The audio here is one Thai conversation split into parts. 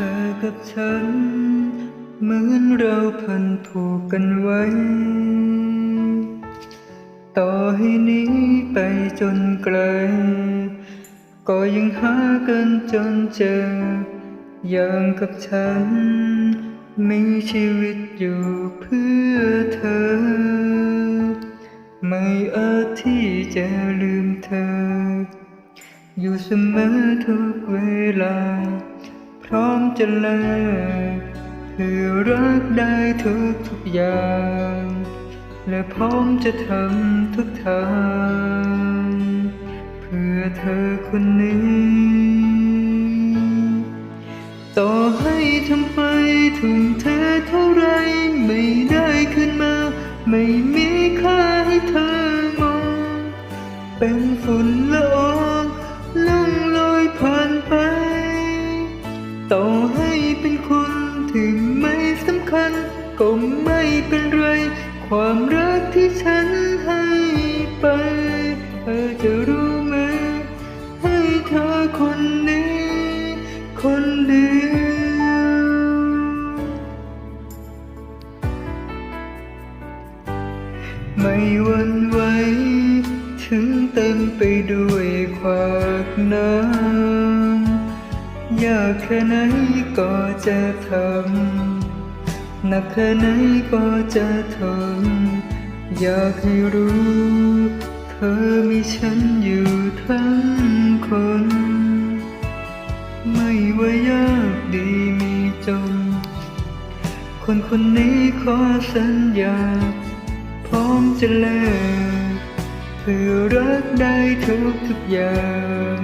อกับฉัน เหมือนเราพันผูกกันไว้ ต่อให้นี้ไปจนไกล ก็ยังหากันจนเจอ อย่างกับฉัน มีชีวิตอยู่เพื่อเธอ ไม่อาจที่จะลืมเธอ อยู่เสมอทุกเวลา พร้อมจะแลกเพื่อรักได้ทุกทุกอย่าง และพร้อมจะทำทุกทาง เพื่อเธอคนนี้ ต่อให้ทำไปทุ่มเทเท่าไรไม่ได้ขึ้นมา ไม่มีค่าให้เธอมอง เป็นฝุ่นละอองล่องลอยผ่านไป เธอคนนี้ คนเดียวไม่วันไหวถึงเต็มไปด้วยความน้ำยากแค่ไหนก็จะทำหนักแค่ไหนก็จะทนอยากให้รู้ เธอมีฉันอยู่ทั้งคน คนคนนี้ขอสัญญา พร้อมจะแลกเพื่อรักได้ทุกทุกอย่าง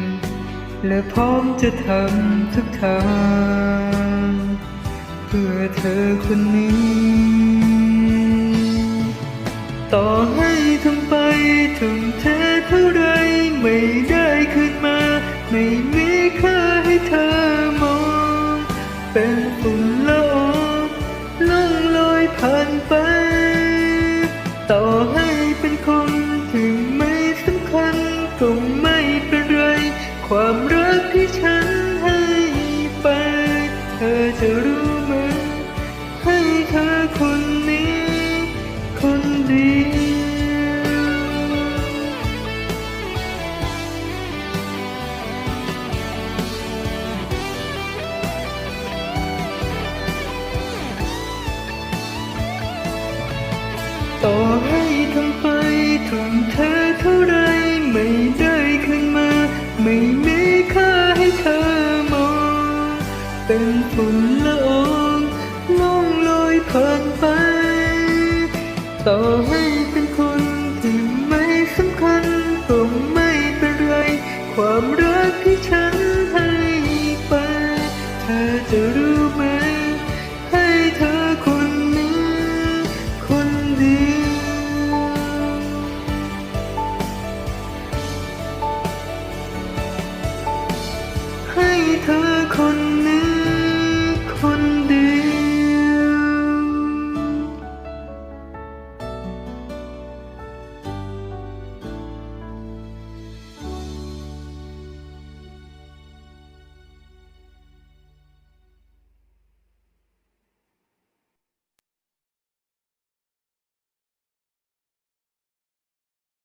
และพร้อมจะทำทุกทางเพื่อเธอคนนี้ ต่อให้ทำไปทุ่มเทเท่าไรไม่ได้ขึ้นมา ไม่มีค่าให้เธอมอง เป็นฝุ่นละอ ต่อให้เป็นคนที่ไม่สำคัญก็ไม่เป็นไร ความรักที่ฉันให้ไป เธอจะรู้ ต่อให้ทำไปทุ่มเธอเท่าไรไม่ได้ขึ้นมา ไม่มีค่าให้เธอมอง เป็นฝุ่นละอองล่องลอยผ่านไป ต่อให้เป็นคนที่ไม่สำคัญก็ไม่เป็นไร ความรักที่ฉันให้ไป เธอจะรู้ไหม